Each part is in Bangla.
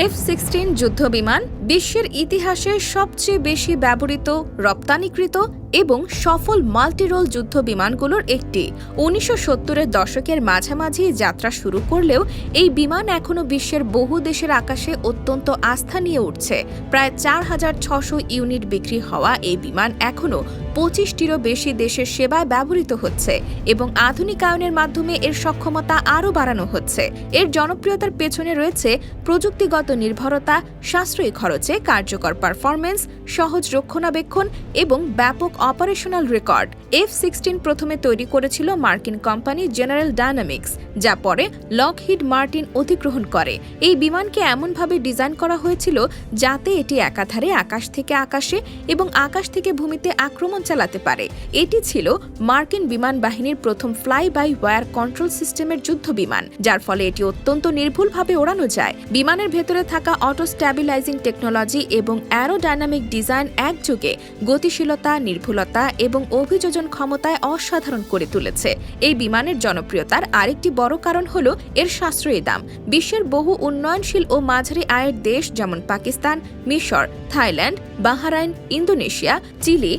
এফ সিক্সটিন যুদ্ধ বিমান বিশ্বের ইতিহাসে সবচেয়ে বেশি ব্যবহৃত, রপ্তানিকৃত এবং সফল মাল্টিরোল যুদ্ধ বিমানগুলোর একটি। উনিশশো সত্তরের দশকের মাঝামাঝি যাত্রা শুরু করলেও এই বিমান এখনও বিশ্বের বহু দেশের আকাশে অত্যন্ত আস্থা নিয়ে উঠছে। প্রায় চার হাজার ছশো ইউনিট বিক্রি হওয়া এই বিমান এখনও পঁচিশটিরও বেশি দেশের সেবায় ব্যবহৃত হচ্ছে এবং আধুনিকায়নের মাধ্যমে এর সক্ষমতা আরও বাড়ানো হচ্ছে। এর জনপ্রিয়তার পেছনে রয়েছে প্রযুক্তিগত নির্ভরতা, সাশ্রয়ী খরচে কার্যকর পারফরমেন্স সহজ রক্ষণাবেক্ষণ এবং ব্যাপক অপারেশনাল রেকর্ড। এফ সিক্সটিন প্রথমে তৈরি করেছিল মার্কিন কোম্পানি জেনারেল ডায়নামিক্স, যা পরে লকহিড মার্টিন অধিগ্রহণ করে। এই বিমানকে এমনভাবে ডিজাইন করা হয়েছিল যাতে এটি একাধারে আকাশ থেকে আকাশে এবং আকাশ থেকে ভূমিতে আক্রমণ চালাতে পারে। এটি ছিল মার্কিন বিমান বাহিনীর প্রথম ফ্লাই বাই ওয়্যার কন্ট্রোল সিস্টেমের যুদ্ধ বিমান, যার ফলে এটি অত্যন্ত নির্ভুলভাবে ওড়ানো যায়। বিমানের ভেতরে থাকা অটো স্ট্যাবিলাইজিং টেকনোলজি এবং অ্যারোডাইনামিক ডিজাইন একযোগে গতিশীলতা, নির্ভুলতা এবং অভিযোজন ক্ষমতায় অসাধারণ করে তুলেছে। এই বিমানের জনপ্রিয়তার আরেকটি বড় কারণ হল এর সাশ্রয়ী দাম। বিশ্বের বহু উন্নয়নশীল ও মাঝারি আয়ের দেশ যেমন পাকিস্তান, মিশর, Thailand, Bahrain, Indonesia, Chile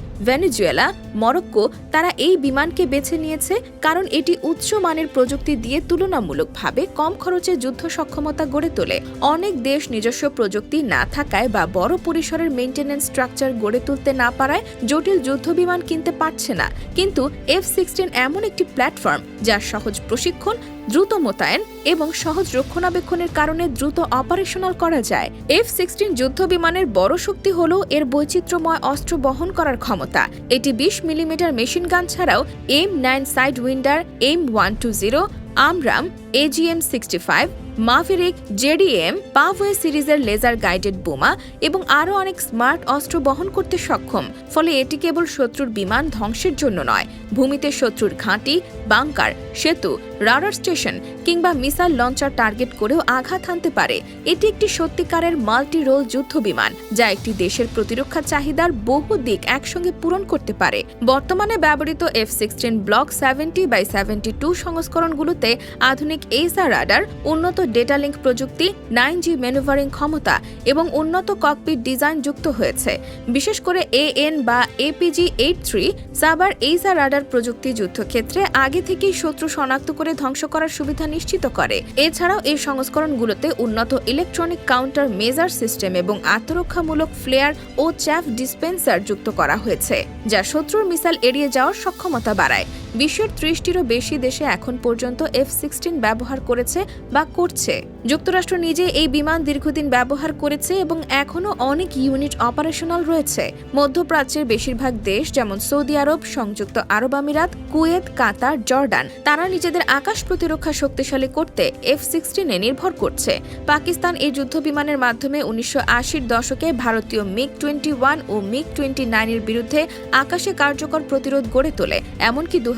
Venezuela Morocco, তারা এই বিমানকে বেছে নিয়েছে কারণ এটি উচ্চ মানের প্রযুক্তি দিয়ে তুলনামূলকভাবে কম খরচে যুদ্ধ সক্ষমতা গড়ে তোলে। অনেক দেশ নিজস্ব প্রযুক্তি না থাকায় বা বড় পরিসরের মেইনটেনেন্স স্ট্রাকচার গড়ে তুলতে না পারায় জটিল যুদ্ধ বিমান কিনতে পারছে না। কিন্তু এফ সিক্সটিন এমন একটি প্ল্যাটফর্ম যার সহজ প্রশিক্ষণ দ্রুত মোতায়েন এবং সহজ রক্ষণাবেক্ষণের কারণে দ্রুত অপারেশনাল করা যায়। এফ সিক্সটিন যুদ্ধ বিমানের বড় শক্তি হল এর বৈচিত্র্যময় অস্ত্র বহন করার ক্ষমতা। এটি বিশ মিলিমিটার মেশিন গান ছাড়াও M nine Sidewinder, M one two zero, AMRAAM AGM sixty five Maverick, JDAM, Paveway সিরিজের লেজার গাইডেড বোমা এবং আরও অনেক স্মার্ট অস্ত্র বহন করতে সক্ষম। ফলে এটি কেবল শত্রুর বিমান ধ্বংসের জন্য নয়, ভূমিতে শত্রুর ঘাঁটি, বাংকার, সেতু, রাডার স্টেশন কিংবা মিসাইল লঞ্চার টার্গেট করেও আঘাত হানতে পারে। এটি একটি সত্যিকারের মাল্টি রোল যুদ্ধ বিমান, যা একটি দেশের প্রতিরক্ষা চাহিদার বহু দিক একসঙ্গে পূরণ করতে পারে। বর্তমানে ব্যবহৃত F sixteen block seventy by seventy two সংস্করণগুলোতে আধুনিক এইসা রাডার উন্নত ডেটা লিঙ্ক প্রযুক্তি নাইন জি ম্যানুভারিং ক্ষমতা এবং উন্নত ককপিট ডিজাইন যুক্ত হয়েছে। বিশেষ করে এএন বা এপিজি এইট থ্রি সাবার এইসা রাডার প্রযুক্তি যুদ্ধক্ষেত্রে আগে থেকেই শত্রু শনাক্ত করে ধ্বংস করার সুবিধা নিশ্চিত করে। এছাড়াও এই সংস্করণগুলোতে উন্নত ইলেকট্রনিক কাউন্টার মেজার সিস্টেম এবং আত্মরক্ষামূলক ফ্লেয়ার ও চ্যাফ ডিসপেন্সার যুক্ত করা হয়েছে, যা শত্রুর মিসাইল এড়িয়ে যাওয়ার সক্ষমতা বাড়ায়। বিশ্বের ত্রিশটিরও বেশি দেশে এখন পর্যন্ত এফ সিক্সটিন ব্যবহার করেছে বা করছে। যুক্তরাষ্ট্র নিজে এই বিমান দীর্ঘদিন ব্যবহার করেছে এবং এখনও অনেক ইউনিট অপারেশনাল রয়েছে। মধ্যপ্রাচ্যের বেশিরভাগ দেশ যেমন সৌদি আরব, সংযুক্ত আরব আমিরাত, কুয়েত, কাতার, জর্ডান, তারা নিজেদের আকাশ প্রতিরক্ষা শক্তিশালী করতে এফ সিক্সটিনে নির্ভর করছে। পাকিস্তান এই যুদ্ধ বিমানের মাধ্যমে উনিশশো আশির দশকে ভারতীয় মিগ টোয়েন্টি ওয়ান ও মিগ টোয়েন্টি নাইনের বিরুদ্ধে আকাশে কার্যকর প্রতিরোধ গড়ে তোলে। এমনকি দু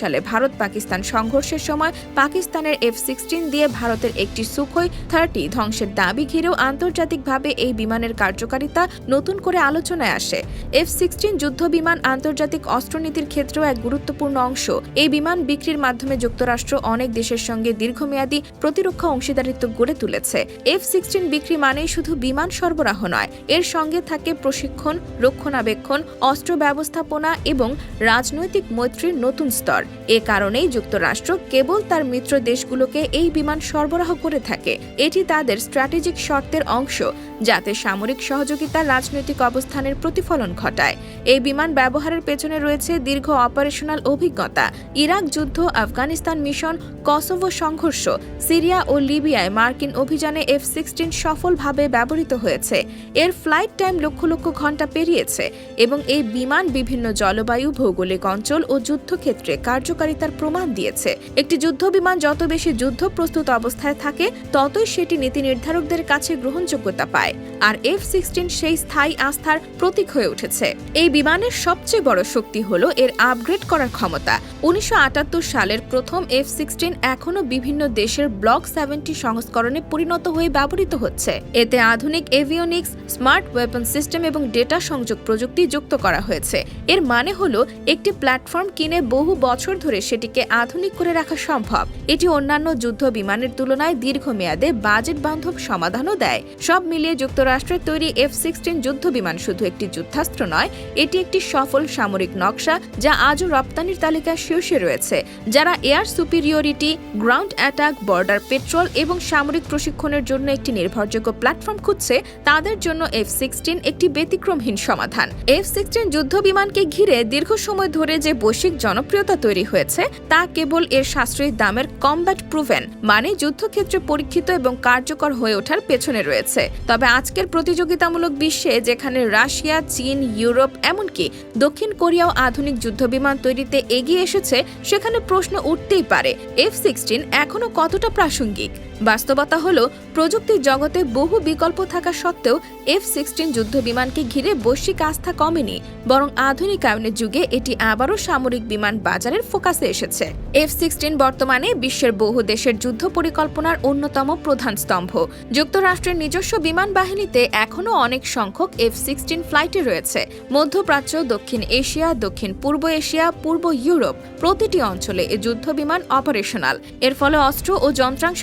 সালে ভারত পাকিস্তান সংঘর্ষের সময় পাকিস্তানের এফ সিক্সটিন দিয়ে ভারতের একটি সুখই থার্টি ধ্বংসের দাবি ঘিরেও আন্তর্জাতিকভাবে এই বিমানের কার্যকারিতা নতুন করে আলোচনায় আসে। এফ সিক্সটিন যুদ্ধ বিমান আন্তর্জাতিক অস্ত্রনীতির ক্ষেত্রেও এক গুরুত্বপূর্ণ অংশ। এই বিমান বিক্রির মাধ্যমে যুক্তরাষ্ট্র অনেক দেশের সঙ্গে দীর্ঘমেয়াদী প্রতিরক্ষা অংশীদারিত্ব গড়ে তুলেছে। এফ সিক্সটিন বিক্রি মানেই শুধু বিমান সরবরাহ নয়, এর সঙ্গে থাকে প্রশিক্ষণ, রক্ষণাবেক্ষণ, অস্ত্র ব্যবস্থাপনা এবং রাজনৈতিক মৈত্রীর নতুন স্তর। এ কারণেই যুক্তরাষ্ট্র কেবল তার মিত্র দেশগুলোকে এই বিমান সরবরাহ করে থাকে। এটি তাদের স্ট্র্যাটেজিক শর্তের অংশ, যাতে সামরিক সহযোগিতা রাজনৈতিক অবস্থানের প্রতিফলন ঘটায়। এই বিমান ব্যবহারের পেছনে রয়েছে দীর্ঘ অপারেশনাল অভিজ্ঞতা। ইরাক যুদ্ধ, আফগানিস্তান মিশন, কসোভো সংঘর্ষ, সিরিয়া ও লিবিয়ায় মার্কিন অভিযানে এফ সিক্সটিন সফলভাবে ব্যবহৃত হয়েছে। এর ফ্লাইট টাইম লক্ষ লক্ষ ঘণ্টা পেরিয়েছে এবং এই বিমান বিভিন্ন জলবায়ু, ভৌগোলিক অঞ্চল ও যুদ্ধক্ষেত্রে কার্যকারিতার প্রমাণ দিয়েছে। একটি যুদ্ধ বিমান যত বেশি যুদ্ধ প্রস্তুত অবস্থায় থাকে, ততই সেটি নীতি নির্ধারকদের কাছে গ্রহণযোগ্যতা পায়। আর এফ সিক্সটিন সেই স্থায়ী আস্থার প্রতীক হয়ে উঠেছে। এই বিমানের সবচেয়ে বড় শক্তি হল এর আপগ্রেড করার ক্ষমতা। উনিশশো আটাত্তর সালের প্রথম এফ সিক্সটিন এখনও বিভিন্ন দেশের ব্লক সেভেন্টি সংস্করণে পরিণত হয়ে ব্যবহৃত হচ্ছে। এতে আধুনিক এভিওনিক্স, স্মার্ট ওয়েপন সিস্টেম এবং ডেটা সংযোগ প্রযুক্তি যুক্ত করা হয়েছে। এর মানে হলো, একটি প্ল্যাটফর্ম কিনে বহু বছর ধরে সেটিকে আধুনিক করে রাখা সম্ভব। এটি অন্যান্য যুদ্ধ বিমানের তুলনায় দীর্ঘমেয়াদে বাজেট বান্ধব সমাধানও দেয়। সব মিলিয়ে যুক্তরাষ্ট্রের তৈরি এফ সিক্সটিন যুদ্ধ বিমান শুধু একটি যুদ্ধাস্ত্র নয়, এটি একটি সফল সামরিক নকশা যা আজও রপ্তানির তালিকায় শীর্ষে রয়েছে, যারা air superiority, ground attack, border patrol এবং সামরিক প্রশিক্ষণের জন্য একটি নির্ভরযোগ্য প্ল্যাটফর্ম খুঁজছে, তাদের জন্য এফ সিক্সটিন একটি ব্যতিক্রমহীন সমাধান। এফ সিক্সটিন যুদ্ধ বিমানকে ঘিরে দীর্ঘ সময় ধরে যে বৈশ্বিক জনপ্রিয়তা তৈরি হয়েছে, তা কেবল এর সাশ্রয়ী দামের কমব্যাট প্রুভেন মানে যুদ্ধক্ষেত্রে পরীক্ষিত এবং কার্যকর হয়ে ওঠার পেছনে রয়েছে। তবে আজকের প্রতিযোগিতামূলক বিশ্বে যেখানে রাশিয়া, চীন, ইউরোপ এমনকি দক্ষিণ কোরিয়াও আধুনিক যুদ্ধবিমান তৈরিতে এগিয়ে এসেছে, সেখানে প্রশ্ন উঠতেই পারে এফ সিক্সটিন এখনও কতটা প্রাসঙ্গিক? বাস্তবতা হল, প্রযুক্তির জগতে বহু বিকল্প থাকা সত্ত্বেও এফ সিক্সটিন যুদ্ধ বিমানকে ঘিরে বৈশ্বিক আস্থা কমেনি, বরং আধুনিকায়নের যুগে এটি আবারও সামরিক বিমান বাজারের ফোকাসে এসেছে। এফ সিক্সটিন বর্তমানে বিশ্বের বহু দেশের যুদ্ধ পরিকল্পনার অন্যতম প্রধান স্তম্ভ। যুক্তরাষ্ট্রের নিজস্ব বিমান বাহিনীতে এখনও অনেক সংখ্যক এফ সিক্সটিন ফ্লাইটে রয়েছে। মধ্যপ্রাচ্য, দক্ষিণ এশিয়া, দক্ষিণ পূর্ব এশিয়া, পূর্ব ইউরোপ প্রতিটি অঞ্চলে এ যুদ্ধ বিমান অপারেশনাল এর ফলে অস্ত্র ও যন্ত্রাংশ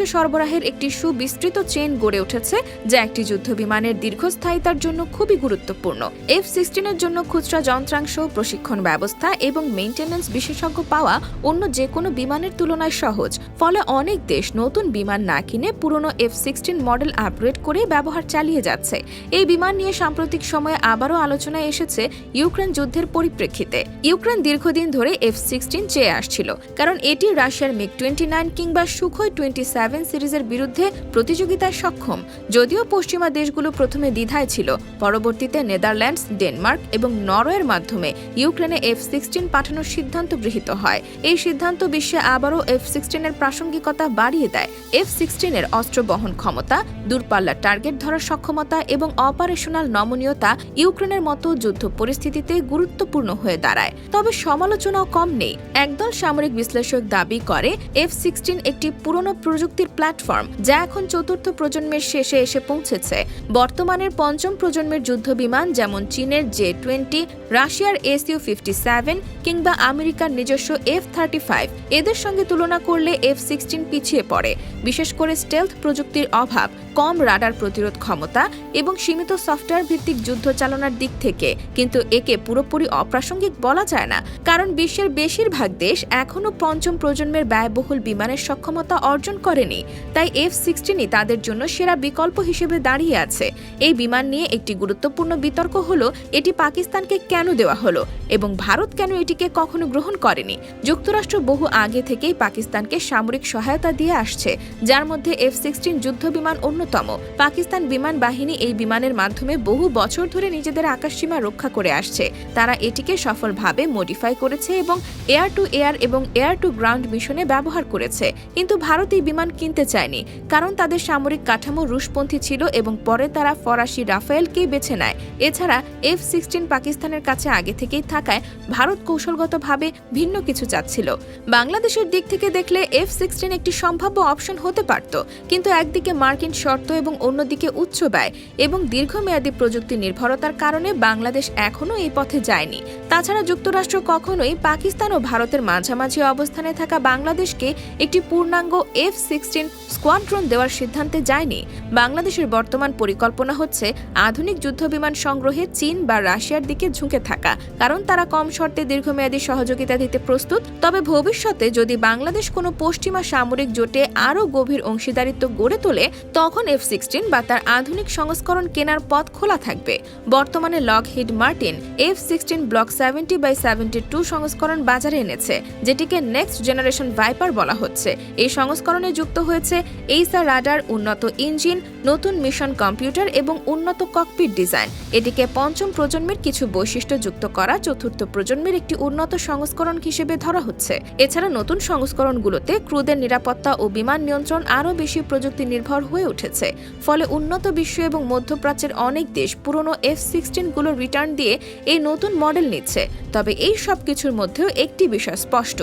সরবরাহের একটি সুবিস্তৃত চেন গড়ে উঠেছে, যা একটি যুদ্ধ বিমানের দীর্ঘস্থায়িতার জন্য খুবই গুরুত্বপূর্ণ। এফ সিক্সটিনের জন্য খুচরা যন্ত্রাংশ, প্রশিক্ষণ ব্যবস্থা এবং মেইনটেন্যান্স বিশেষজ্ঞ পাওয়া অন্য যে কোনো বিমানের তুলনায় সহজ। ফলে অনেক দেশ নতুন বিমান না কিনে পুরনো এফ সিক্সটিন মডেল আপগ্রেড করে ব্যবহার চালিয়ে যাচ্ছে। এই বিমান নিয়ে সাম্প্রতিক সময়ে আবারও আলোচনায় এসেছে ইউক্রেন যুদ্ধের পরিপ্রেক্ষিতে। ইউক্রেন দীর্ঘদিন ধরে এফ সিক্সটিন চেয়ে আসছিল, কারণ এটি রাশিয়ার মিগ টোয়েন্টি নাইন কিংবা সুখই টোয়েন্টি সেভেন সিরিজের বিরুদ্ধে প্রতিযোগিতায় সক্ষম। যদিও পশ্চিমা দেশগুলো প্রথমে দ্বিধায় ছিল, পরবর্তীতে নেদারল্যান্ডস, ডেনমার্ক এবং নরওয়ের মাধ্যমে ইউক্রেনে এফ সিক্সটিন পাঠানোর সিদ্ধান্ত গৃহীত হয়। এই সিদ্ধান্ত বিশ্বে আবারও এফ সিক্সটিনের প্রাসঙ্গিকতা বাড়িয়ে দেয়। এফ সিক্সটিনের অস্ত্র বহন ক্ষমতা, দূরপাল্লার টার্গেট ধরার সক্ষমতা এবং অপারেশনাল নমনীয়তা ইউক্রেনের মতো যুদ্ধ পরিস্থিতিতে গুরুত্বপূর্ণ হয়ে দাঁড়ায়। তবে সমালোচনাও কম নেই। একদল সামরিক বিশ্লেষক দাবি করে, এফ সিক্সটিন একটি পুরনো প্রযুক্তির প্ল্যাটফর্ম যা এখন চতুর্থ প্রজন্মের শেষে এসে পৌঁছেছে। বর্তমানের পঞ্চম প্রজন্মের যুদ্ধ বিমান যেমন চীনের জে টোয়েন্টি রাশিয়ার এসইউ ফিফটি সেভেন কিংবা আমেরিকার নিজস্ব এফ থার্টি ফাইভ এদের সঙ্গে তুলনা করলে এফ সিক্সটিন পিছিয়ে পড়ে। বিশেষ করে স্টেলথ প্রযুক্তির অভাব, কম রাডার প্রতিরোধ ক্ষমতা এবং সীমিত সফটওয়্যার ভিত্তিক যুদ্ধ চালনার দিক থেকে কিন্তু একে পুরোপুরি অপ্রাসঙ্গিক বলা যায় না। কারণ বিশ্বের বেশিরভাগ দেশ এখনও পঞ্চম প্রজন্মের ব্যয়বহুল বিমানের সক্ষমতা অর্জন করেনি। তাই এফ সিক্সটিনই তাদের জন্য সেরা বিকল্প হিসেবে দাঁড়িয়ে আছে। এই বিমান নিয়ে একটি গুরুত্বপূর্ণ বিতর্ক হলো, এটি পাকিস্তানকে কেন দেওয়া হলো এবং ভারত কেন এটিকে কখনো গ্রহণ করেনি? যুক্তরাষ্ট্র বহু আগে থেকেই পাকিস্তানকে সামরিক সহায়তা দিয়ে আসছে, যার মধ্যে এফ সিক্সটিন যুদ্ধ বিমান অন্যতম। পাকিস্তান বিমান বাহিনী এই বিমানের মাধ্যমে বহু বছর ধরে নিজেদের আকাশসীমা রক্ষা করে আসছে। তারা এটিকে সফলভাবে মডিফাই করেছে এবং এয়ার টু এয়ার এবং এয়ার টু গ্রাউন্ড মিশনে ব্যবহার করেছে। কিন্তু ভারত এই বিমান কিনতে চায়নি, কারণ তাদের সামরিক কাঠামো রুশপন্থী ছিল এবং পরে তারা ফরাসি রাফায়েলকেই বেছে নেয়। এছাড়া এফ সিক্সটিন পাকিস্তানের কাছে আগে থেকেই থাকায় ভারত কৌশলগতভাবে ভিন্ন কিছু চাচ্ছিল। বাংলাদেশের দিক থেকে দেখলে এফ সিক্সটিন একটি সম্ভাব্য অপশন হতে পারত, কিন্তু একদিকে মার্কিন শর্ত এবং অন্যদিকে উচ্চ ব্যয় এবং দীর্ঘমেয়াদী প্রযুক্তি নির্ভরতার কারণে বাংলাদেশ এখনও এই পথে যায়নি। তাছাড়া যুক্তরাষ্ট্র কখনোই পাকিস্তান ও ভারতের মাঝামাঝি অবস্থানে থাকা বাংলাদেশকে একটি পূর্ণাঙ্গ এফ সিক্সটিন স্কোয়াড্রন দেওয়ার সিদ্ধান্তে যায়নি। বাংলাদেশের বর্তমান পরিকল্পনা হচ্ছে আধুনিক যুদ্ধবিমান সংগ্রহে চীন বা রাশিয়ার দিকে ঝুঁকে থাকা। কারণ তারা কম শর্তে দীর্ঘমেয়াদী সহযোগিতা দিতে প্রস্তুত। তবে ভবিষ্যতে যদি বাংলাদেশ কোনো পশ্চিমা সামরিক জোটে আরও গভীর অংশীদারিত্ব গড়ে তোলে, তখন এফ সিক্সটিন বা তার আধুনিক সংস্করণ কেনার পথ খোলা থাকবে। বর্তমানে Lockheed Martin F sixteen block seventy by seventy two সংস্করণ বাজারে এনেছে, যেটিকে নেক্সট জেনারেশন ভাইপার বলা হচ্ছে। এই সংস্করণে যুক্ত হয়েছে এইসা রাডার, উন্নত ইঞ্জিন, নতুন মিশন কম্পিউটার এবং উন্নত ককপিট ডিজাইন। এটিকে পঞ্চম প্রজন্মের কিছু বৈশিষ্ট্য যুক্ত করা চতুর্থ প্রজন্মের একটি উন্নত সংস্করণ হিসেবে ধরা হচ্ছে। এছাড়া নতুন সংস্করণগুলোতে ক্রুদের নিরাপত্তা ও বিমান নিয়ন্ত্রণ আরও বেশি প্রযুক্তি নির্ভর হয়ে উঠেছে। ফলে উন্নত বিশ্ব এবং মধ্যপ্রাচ্যের অনেক দেশ পুরনো এফ সিক্সটিনগুলো রিটার্ন দিয়ে এই নতুন মডেল নিচ্ছে। তবে এই সব কিছুর মধ্যেও একটি বিষয় স্পষ্ট।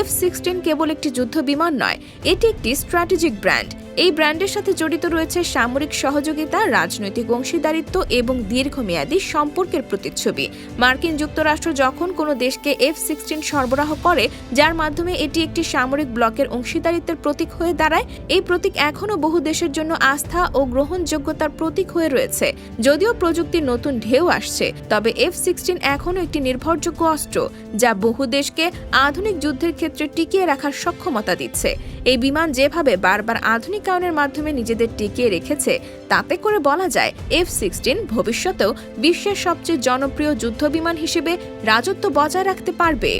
এফ সিক্সটিন কেবল একটি যুদ্ধ বিমান নয়, এটি একটি স্ট্র্যাটেজিক ব্র্যান্ড। এই ব্র্যান্ডের সাথে জড়িত রয়েছে সামরিক সহযোগিতা, রাজনৈতিক অংশীদারিত্ব এবং দীর্ঘমেয়াদী সম্পর্কের প্রতিচ্ছবি। মার্কিন যুক্তরাষ্ট্র যখন কোনো দেশকে এফ সিক্সটিন সরবরাহ করে, যার মাধ্যমে এটি একটি সামরিক ব্লকের অংশীদারিত্বের প্রতীক হয়ে দাঁড়ায়, এই প্রতীক এখনও বহু দেশের জন্য আস্থা ও গ্রহণযোগ্যতার প্রতীক হয়ে রয়েছে। যদিও প্রযুক্তির নতুন ঢেউ আসছে, তবে এফ সিক্সটিন এখনও একটি নির্ভরযোগ্য অস্ত্র, যা বহু দেশকে আধুনিক যুদ্ধের ক্ষেত্রে টিকিয়ে রাখার সক্ষমতা দিচ্ছে। এই বিমান যেভাবে বারবার আধুনিকায়নের মাধ্যমে নিজেদের টিকিয়ে রেখেছে, তাতে করে বলা যায় এফ সিক্সটিন ভবিষ্যতেও বিশ্বের সবচেয়ে জনপ্রিয় যুদ্ধ বিমান হিসেবে রাজত্ব বজায় রাখতে পারবে।